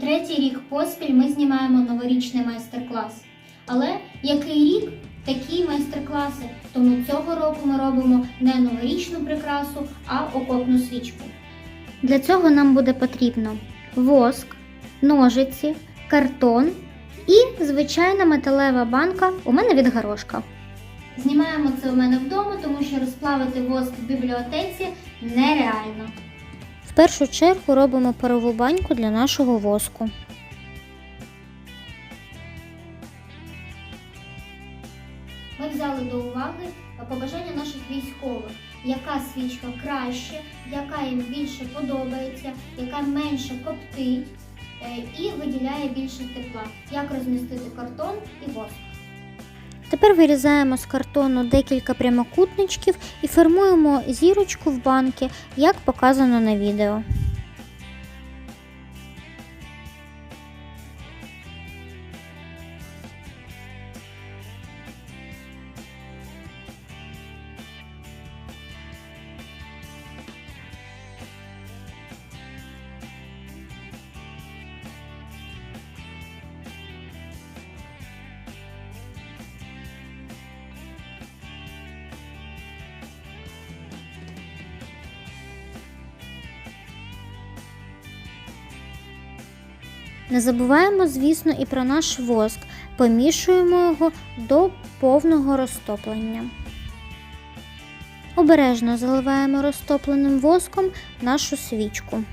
Третій рік поспіль ми знімаємо новорічний майстер-клас. Але який рік, такі майстер-класи. Тому цього року ми робимо не новорічну прикрасу, а окопну свічку. Для цього нам буде потрібно воск, ножиці, картон і звичайна металева банка у мене від горошка. Знімаємо це у мене вдома, тому що розплавити воск в бібліотеці нереально. Першу чергу робимо парову баньку для нашого воску. Ми взяли до уваги побажання наших військових, яка свічка краще, яка їм більше подобається, яка менше коптить е, і виділяє більше тепла, як розмістити картон і воск. Тепер вирізаємо з картону декілька прямокутничків і формуємо зірочку в банки, як показано на відео. Не забуваємо, звісно, і про наш воск. Помішуємо його до повного розтоплення. Обережно заливаємо розтопленим воском нашу свічку.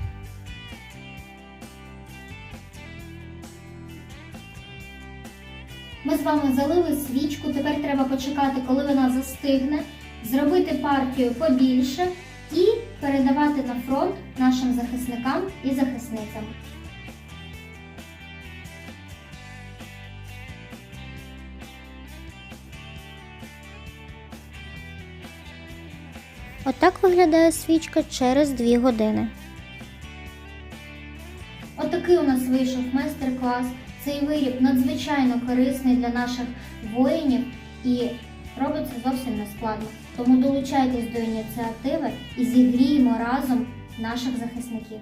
Ми з вами залили свічку, тепер треба почекати, коли вона застигне, зробити партію побільше і передавати на фронт нашим захисникам і захисницям. Отак виглядає свічка через 2 години. Отакий у нас вийшов майстер-клас. Цей виріб надзвичайно корисний для наших воїнів і робиться зовсім не складно. Тому долучайтесь до ініціативи і зігріємо разом наших захисників.